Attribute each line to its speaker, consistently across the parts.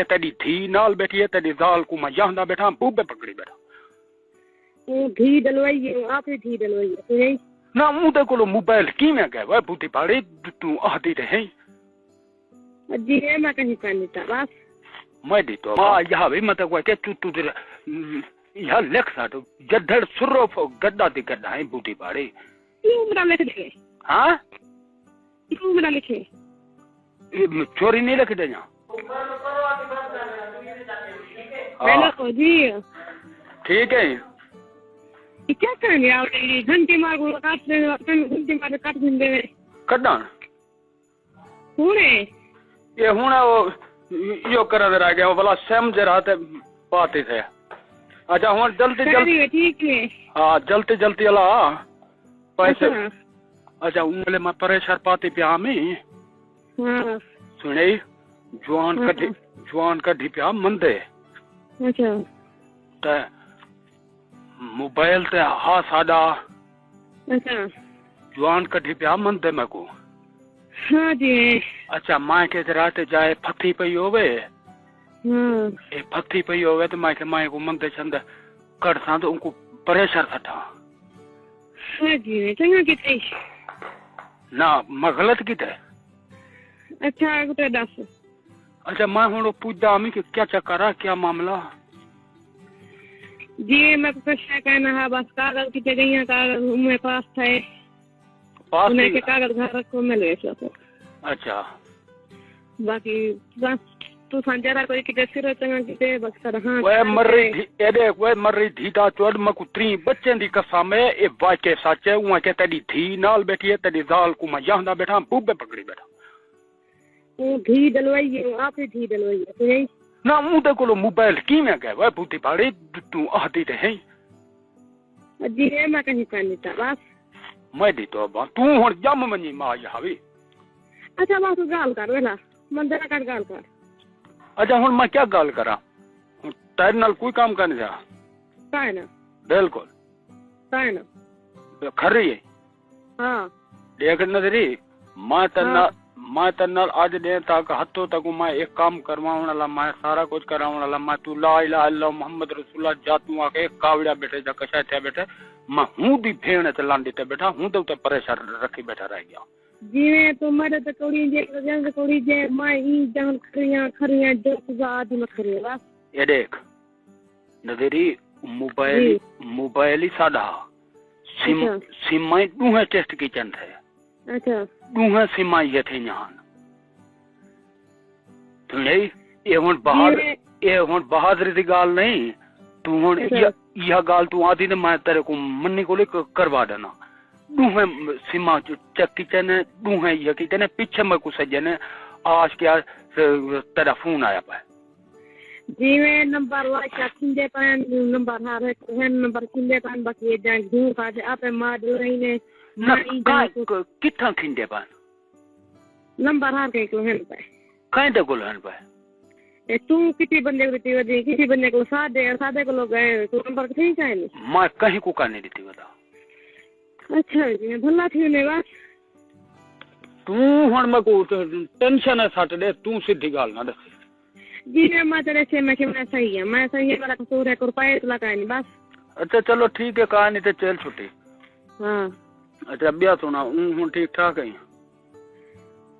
Speaker 1: کہ تیری دھی نال بیٹھی ہے تیری زال کو میں یہاں بیٹھا بوبے پکڑی بیٹھا۔
Speaker 2: گھی ڈلوائی ہے آپ ہی گھی ڈلوائی ہے
Speaker 1: نہ اون تے کولو موبائل کیویں گئے؟ وہ بوتی پاڑی تو آدھی رہے
Speaker 2: جی ہے میں کہیں کا نہیں تھا بس
Speaker 1: میں دی تو ماں یہاں بھی مت کوئی کہ تو تو یہ لکھ ساٹو جدڑ سرو فو گدا دی گدا ہے بوتی پاڑی۔
Speaker 2: کیوں میرا لکھ دے؟
Speaker 1: ہاں؟
Speaker 2: کیوں میرا لکھے؟
Speaker 1: چوری نہیں لکھ دے
Speaker 2: جی۔
Speaker 1: ٹھیک ہے۔
Speaker 2: کیا کریں گے آپ؟ گھنٹے مار کو کاٹ دیں گھنٹے مار کاٹ دیں دے
Speaker 1: کڈن
Speaker 2: پورے
Speaker 1: یہ ہوں وہ یہ کر رہ گیا بلا سمجھ رہا تھے پاتے تھے۔ اچھا ہوں جلدی جلدی۔
Speaker 2: ٹھیک ہے۔
Speaker 1: ہاں جلدی جلدی الا پیسے۔
Speaker 2: اچھا۔
Speaker 1: اچھا انگلے میں پریشر پاتی پیا میں
Speaker 2: ہاں۔
Speaker 1: سنے جوان کڈی جوان کڈی پیا مندے۔
Speaker 2: اچھا۔
Speaker 1: تے موبائل تے ہا ساڈا
Speaker 2: اچھا۔
Speaker 1: جوان کڈی پیا مندے میں کو
Speaker 2: ہاں جی۔
Speaker 1: اچھا ماں کے رات جائے پھتی پئی ہوے
Speaker 2: ہاں۔
Speaker 1: اے پھتی پئی ہوے تے ماں کے ماں کو مندے چند کڑ ساں تو ان کو پریشر کٹا
Speaker 2: ہاں جی چنگا کتنے
Speaker 1: نہ میں غلط کیتے
Speaker 2: اچھا کتے دس۔
Speaker 1: اچھا میں ہوں پوچھتا ہمیں کہ کیا چکر ہے کیا معاملہ
Speaker 2: جی میں تو کچھ کہنا ہے بس کاغذ کتنے گئی ہیں کاغذ میرے پاس تھے
Speaker 1: پاس
Speaker 2: انہیں
Speaker 1: ہی-
Speaker 2: کے کاغذ گھر رکھو میں لے سکو
Speaker 1: اچھا۔
Speaker 2: باقی بس تو سنجا کوئی کتے سر چنگا کتے بس کر ہاں۔
Speaker 1: وہ مری تھی ایڈے وہ مری تھی تا چوڑ میں کو تری بچے دی قسم ہے اے واقع سچ ہے وہ کہ تیری دھی نال بیٹھی ہے تیری زال کو میں یہاں بیٹھا بوبے پکڑی بیٹھا۔
Speaker 2: گھی ڈلوائی ہے آپ ہی گھی ڈلوائی ہے سنیں
Speaker 1: نہ اون تے کولو موبائل کیویں گئے وہ بوتی پاڑی تو آدھی رہے
Speaker 2: جی ہے میں کہیں نہیں تھا بس
Speaker 1: میں دی تو با تو ہن جم منی ماں یہاں وی
Speaker 2: اچھا بس گال کر ویلا مندر کر گال کر
Speaker 1: اچھا ہن میں کیا گل کراں تیرے نال کوئی کام کرنے جا
Speaker 2: ہے نا
Speaker 1: بالکل
Speaker 2: ہے نا
Speaker 1: کھری ہے
Speaker 2: ہاں
Speaker 1: دیکھ نظری میں تنا میں تنا آج دے تک ہتھوں تک میں ایک کام کرواؤں والا میں سارا کچھ کراؤں والا میں تو لا الہ الا اللہ محمد رسول اللہ جاتوں آ کے کاوڑا بیٹھے جا کشا تھے بیٹھے میں ہوں دی بھیڑ تے لانڈی تے بیٹھا ہوں تے پریشر رکھی بیٹھا رہ گیا۔
Speaker 2: جی میں تو مدد کوڑی جے جنگ کوڑی جے میں ای جان کھریاں کھریاں جو سزا دی میں کھری بس۔
Speaker 1: یہ دیکھ نظری موبائل
Speaker 2: جی۔
Speaker 1: موبائل ہی ساڈا۔ سم
Speaker 2: اچھا۔
Speaker 1: سمائیں دوہے ٹیسٹ کچن تھے۔
Speaker 2: اچھا۔
Speaker 1: دوہے سمائیں یہ تھے یہاں تو نہیں یہ ہن بہادر یہ ہن بہادری دی گال نہیں تو ہن
Speaker 2: اچھا۔
Speaker 1: یہ یہ گال تو آدھی نے میں تیرے کو منی کو لے کروا دینا۔ دوہے سما چیک کچن ہے دوہے یہ کچن ہے پیچھے میں کو سجن ہے آج کیا تیرا فون آیا پا
Speaker 2: جی میں نمبر وا کیا کھندے پان نمبر ہار ہے ہن نمبر کھندے پان باقی جان گھوں کا دے اپے ماں دل رہی نے۔
Speaker 1: کتھاں کھندے پان
Speaker 2: نمبر ہار کے کو ہن پے
Speaker 1: کہیں تے گل ہن پا
Speaker 2: اے تو کسی بندے کو دیتی ودی کسی بندے کو ساتھ دے سادے کو لوگ گئے تو نمبر کہیں کا نہیں
Speaker 1: میں کہیں کو کا نہیں دیتی بتا
Speaker 2: اچھا جی بھلا تھی نے بس
Speaker 1: تو ہن میں کو ٹینشن ہے سٹ دے تو سیدھی گال نہ دس
Speaker 2: جی میں ماں تیرے سے میں کہ میں صحیح ہے میں صحیح ہے میرا قصور ہے روپئے تو لگا نہیں بس
Speaker 1: اچھا چلو ٹھیک ہے کہا نہیں تے چل چھٹی
Speaker 2: ہاں
Speaker 1: بیا سنا ہوں ٹھیک ٹھاک ہے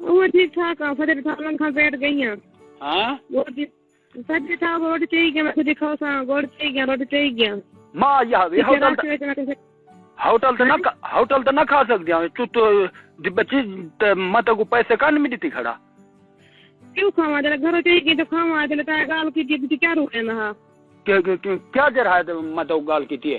Speaker 2: وہ ٹھیک ٹھاک ہے فجر تھا کھا بیٹھ گئی ہیں
Speaker 1: ہاں؟
Speaker 2: وہ فجر تھا روڈ چاہیے گیا میں خود کھاؤ سا روڈ چاہیے گیا روڈ چاہیے گیا۔
Speaker 1: ماں یا
Speaker 2: کسی
Speaker 1: ہوٹل ہوٹل تے نہ ہوٹل تے نہ کھا سکدی ہوں تو تو دی بچی تے تے کو پیسے کان میں دیتی کھڑا؟
Speaker 2: کیوں کھاوا جلا گھر چاہیے گیا تو کھاوا جلا تا گال کی تھی کیا روکے نہ
Speaker 1: کہ- کیا جرا ہے تے تو گال کیتی ہے؟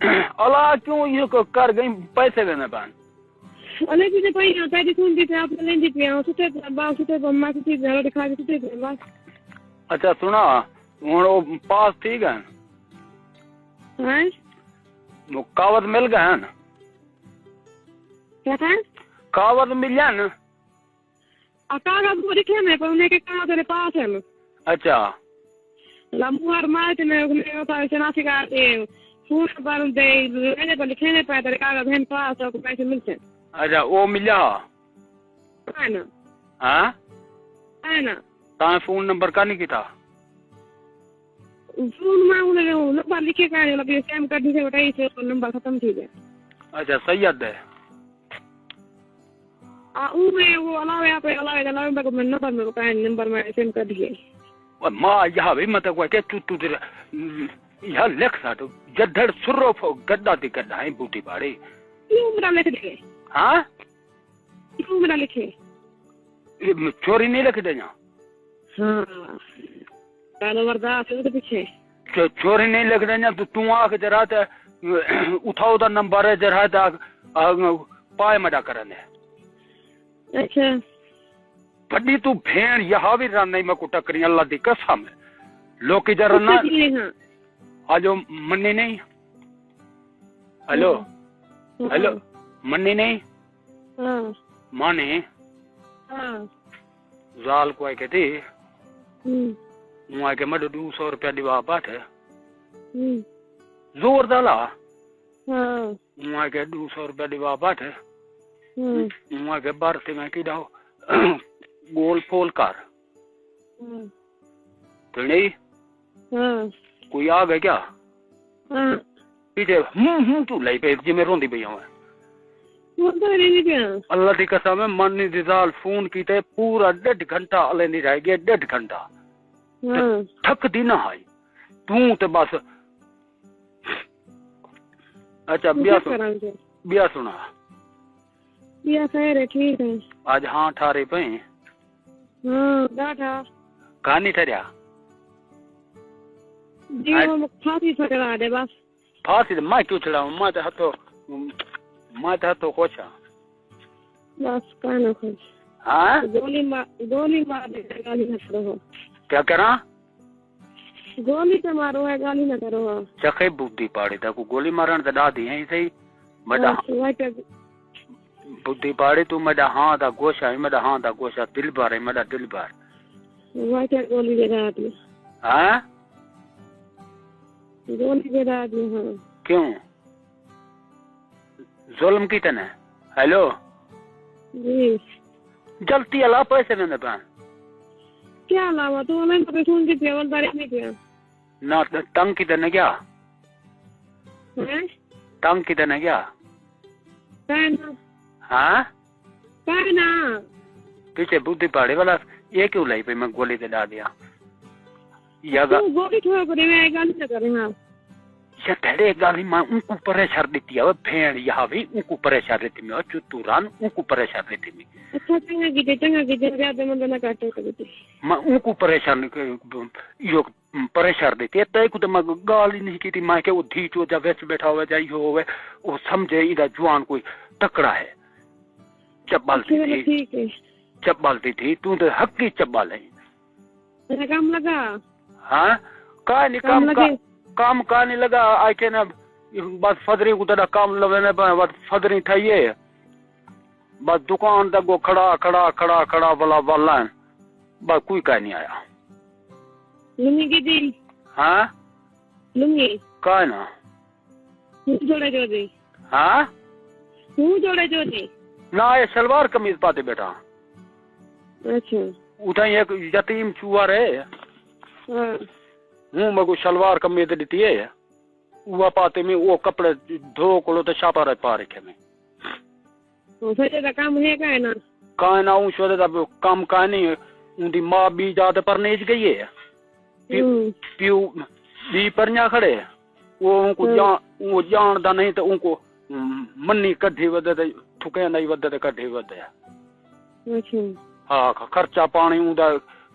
Speaker 1: اللہ کیوں یہ کر گئی؟ پیسے دینے
Speaker 2: بان اللہ کی سے کوئی نہیں ہوتا جس نے دیتا اپنے لیں دیتا ہوں سوتے با سوتے با
Speaker 1: ماں
Speaker 2: سوتے گھر
Speaker 1: دکھا دیتا سوتے با اچھا سنا
Speaker 2: ہوں وہ پاس ٹھیک ہے ہاں؟ کاوت مل گئے ہیں؟ کیا تھا کاوت مل جائیں کاغذ کو دکھے
Speaker 1: میں پر انہیں
Speaker 2: کے کہاں تیرے پاس ہے اچھا۔ لمبو ہر مائے تھے میں انہیں ہوتا ہے سنا سکھا پوسٹ پر دے رہنے
Speaker 1: پر لکھنے پر طریقہ کا بہن پاس اور پیسے ملتے ہیں۔ اچھا وہ ملا ہاں ہاں؟ ہاں تاں فون نمبر کا نہیں
Speaker 2: کیتا؟ فون میں انہوں
Speaker 1: نے
Speaker 2: نمبر لکھے کا
Speaker 1: نہیں لگے سیم کر دیتے
Speaker 2: ہوتا ہی سے نمبر ختم تھی
Speaker 1: گیا۔ اچھا سید دے۔ او میں وہ علاوہ یہاں پہ علاوہ علاوہ میں کو نمبر میں بکائیں نمبر میں
Speaker 2: سیم
Speaker 1: کر دیئے ماں یہاں بھی مطلب کوئی کہ تو تو یا لکھ ساٹو جدھڑ سرو فو گڈا
Speaker 2: دی گڈا ہیں
Speaker 1: بوٹی باڑے۔ یوں بنا لکھ دے؟ ہاں؟
Speaker 2: یوں
Speaker 1: بنا
Speaker 2: لکھے
Speaker 1: چوری نہیں لکھ دے
Speaker 2: جاں۔
Speaker 1: ہاں کالو وردا سے تے پیچھے چوری نہیں لکھ
Speaker 2: دے
Speaker 1: جاں تو
Speaker 2: تو
Speaker 1: آ کے جرا تے اٹھاؤ دا نمبر ہے
Speaker 2: جرا
Speaker 1: دا پائے مڈا کرن ہے۔ اچھا۔ پڑی تو بھین یہاں
Speaker 2: بھی
Speaker 1: رن نہیں
Speaker 2: میں
Speaker 1: کو ٹکری اللہ دی
Speaker 2: قسم
Speaker 1: آج منی نہیں۔ ہلو۔ ہلو۔ منی نہیں۔ مانے۔ زال کو
Speaker 2: آئے کہتے۔ ہوں۔ آئے
Speaker 1: کہ مجھے دو سو روپیہ دیوا پاتھ ہے زور دالا۔ ہوں آئے کہ دو سو روپیہ دیوا پاتھ
Speaker 2: ہے
Speaker 1: ہوں آئے کہ بارتے میں کی داؤ گول
Speaker 2: پھول
Speaker 1: کر۔ تو
Speaker 2: نہیں۔
Speaker 1: ہوں کوئی
Speaker 2: آ گئے کیا پیچھے ہوں
Speaker 1: ہوں تو لائی پہ
Speaker 2: جی میں
Speaker 1: رون دی
Speaker 2: پہ ہوں اللہ دی قسم ہے
Speaker 1: من نہیں دیتا فون کیتے پورا ڈیڑھ گھنٹہ اللہ نہیں رہ گیا
Speaker 2: ڈیڑھ گھنٹہ تھک
Speaker 1: دی
Speaker 2: نہ آئی توں تے بس اچھا بیا سنا
Speaker 1: بیا سنا
Speaker 2: بیا خیر ہے ٹھیک ہے آج ہاں
Speaker 1: ٹھارے پہ ہیں ہاں دا ٹھا کہاں نہیں ٹھاریا ہاں basi ma
Speaker 2: kiuchala ma
Speaker 1: ta hato ma ta hato kocha bas kana kocha ha goli ma goli ma de gali na karo
Speaker 2: kya kara goli ta maro hai
Speaker 1: gali
Speaker 2: na karo cha kai buddhi
Speaker 1: paade ta ko goli maran
Speaker 2: ta
Speaker 1: dadi hai sahi mada buddhi
Speaker 2: paade tu mada ha da gosha hai mada ha da gosha
Speaker 1: dil bare mada dil bare
Speaker 2: wa
Speaker 1: kya goli de raat
Speaker 2: ha
Speaker 1: گول
Speaker 2: کیوں؟
Speaker 1: ظلم کی تن ہے hello جی۔ جلتی اللہ پیسے میں پا کیا علاوہ؟ تو میں
Speaker 2: تو پیسوں کی پیول بارے میں کیا۔ نہ تنگ
Speaker 1: کی تن ہے کیا ہاں؟ تنگ کی تن ہے کیا ہاں؟ پیچھے بدھی پہاڑی والا یہ کیوں لائی پہ میں گولی
Speaker 2: سے ڈال دیا۔ ٹھڑے گالی ماں ان کو پرے چھڑ دیتی
Speaker 1: ہے بھین یہاں بھی ان کو پرے چھڑ دیتی میں چو توران ان کو پرے چھڑ دیتی میں اچھا چنگا گیتے چنگا گیتے زیادہ مندہ نہ کاٹے ہوتا گیتے ماں ان کو پرے چھڑ
Speaker 2: یہ
Speaker 1: پرے
Speaker 2: چھڑ دیتی
Speaker 1: ہے تے کو تو ماں گالی نہیں کیتی
Speaker 2: ماں کہ وہ
Speaker 1: دھیچ ہو جا
Speaker 2: ویچ
Speaker 1: بیٹھا ہوا
Speaker 2: جا
Speaker 1: یہ ہوئے وہ سمجھے ادھا جوان کوئی تکڑا ہے۔ چبال دیتی۔ چبال دیتی تو تو حقی چبال ہے۔ رقم لگا۔ ہاں؟ کہاں کام کام کہاں لگا؟ آئی کے نا بس فدری کو تڑا کام
Speaker 2: لوینا پہ بس
Speaker 1: فدری
Speaker 2: ٹھائیے
Speaker 1: بس دکان تک
Speaker 2: گو کھڑا کھڑا کھڑا
Speaker 1: کھڑا
Speaker 2: بلا بلا۔ بس کوئی
Speaker 1: کہاں نہیں آیا۔ لنگی کی دی
Speaker 2: ہاں؟
Speaker 1: لنگی؟ کہاں نا؟ جوڑے جو
Speaker 2: دی
Speaker 1: ہاں؟ ہوں جوڑے جو دی نا یہ سلوار کمیز پاتے بیٹھا اچھا۔ اتھائیں ایک یتیم چوہ رہے ہیں ہوں مگو
Speaker 2: شلوار کمے تے دتی ہے۔ وہ پاتے میں
Speaker 1: وہ کپڑے دھو کلو تے شاپا رہ پا رکھے میں۔ کام ہے کا نا کا نا
Speaker 2: کام
Speaker 1: کا نہیں۔ دی ماں بھی جاد پر
Speaker 2: نیچ
Speaker 1: گئی ہے۔ پیو بھی پرنیا کھڑے۔ ہے وہ ان کو جان دا نہیں تے ان کو منی
Speaker 2: کڈھی
Speaker 1: ودے تے ٹھکے نہیں ودے تے کڈھی ودے۔ ہاں خرچہ پانی اوندا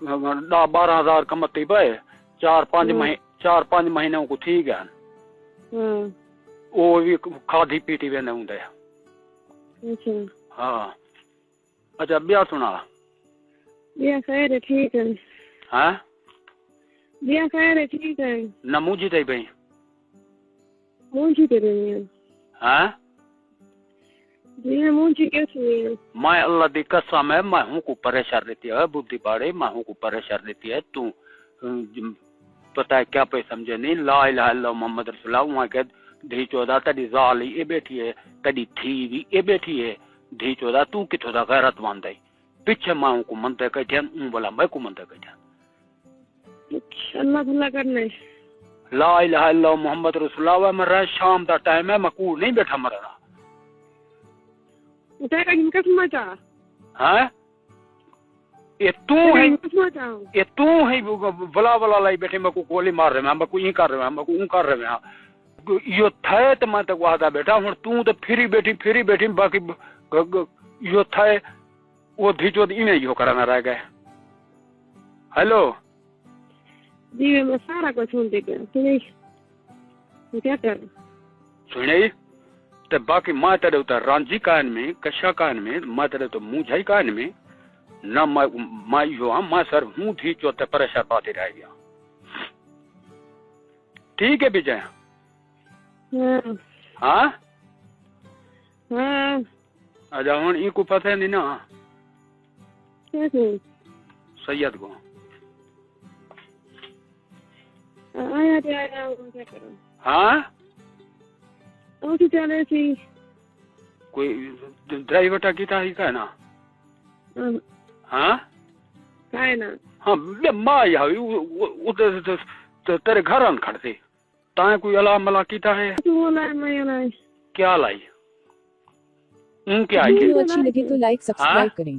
Speaker 2: ڈاہ
Speaker 1: بارہ ہزار کمتی پئے چار پانچ مہینے
Speaker 2: چار
Speaker 1: پانچ مہینے کو تھی گیا وہ
Speaker 2: بھی
Speaker 1: کھادی پیٹی وینے ہوں
Speaker 2: دے۔ اچھا۔ ہاں۔ اچھا بیا
Speaker 1: سنا۔
Speaker 2: بیا خیر ہے ٹھیک ہے۔
Speaker 1: ہاں؟
Speaker 2: بیا ہاں؟
Speaker 1: میں اللہ دی قسم ہے میں ہوں کو پریشان دیتی ہے بدھی باڑے میں ہوں کو پریشان دیتی ہے۔ تو پتہ ہے کیا پہ سمجھے؟ نہیں لا الہ الا محمد رسول اللہ۔ وہاں کہ دھی چودا تڈی زالی اے بیٹھی ہے۔ تڈی تھی بھی اے بیٹھی ہے۔ دھی چودا تو کتھوں دا غیرت واندا پیچھے میں ہوں کو منتے کٹھیا اون بولا میں کو منتے کٹھیا
Speaker 2: اللہ بھلا کرنے
Speaker 1: لا الہ الا محمد رسول اللہ۔ میں رہ شام دا ٹائم ہے میں کو نہیں بیٹھا مرنا۔ بلا بلا لائی بیٹھے میں کو گولی مار رہے میں کو یہ کر رہے میں کو اون کر رہے ہیں یہ تھے تو میں تک وہاں بیٹھا ہوں تو تو پھری بیٹھی پھری بیٹھی باقی یہ تھے وہ دھیچو انہیں یہ کرانا رہ گئے ہیلو
Speaker 2: جی میں سارا کچھ سنتے نہیں تو کیا کر
Speaker 1: سنے تے باقی ماں تیرے اتر رانجی کائن میں کشا کائن میں ماں تیرے تو مونجھائی کائن میں نہ ماں یو ہاں ماں سر ہوں تھی چو تے پریشان پاتی رہ گیا۔ ٹھیک ہے بیجے
Speaker 2: ہاں؟
Speaker 1: اجا ہوں ای کو پتہ نہیں نا۔ سید کو۔
Speaker 2: کروں
Speaker 1: ہاں؟
Speaker 2: او سی چلے سی؟
Speaker 1: کوئی ڈرائیور ٹا کیتا ہی کا نا ہاں؟
Speaker 2: کائے نا۔
Speaker 1: ہاں بے ماں یا تیرے گھر ان کھڑتے تائیں کوئی الا ملا کیتا ہے؟
Speaker 2: تو بولا میں لائی
Speaker 1: کیا لائی؟ ان کیا آئی
Speaker 3: ویڈیو اچھی لگے تو لائک سبسکرائب کریں۔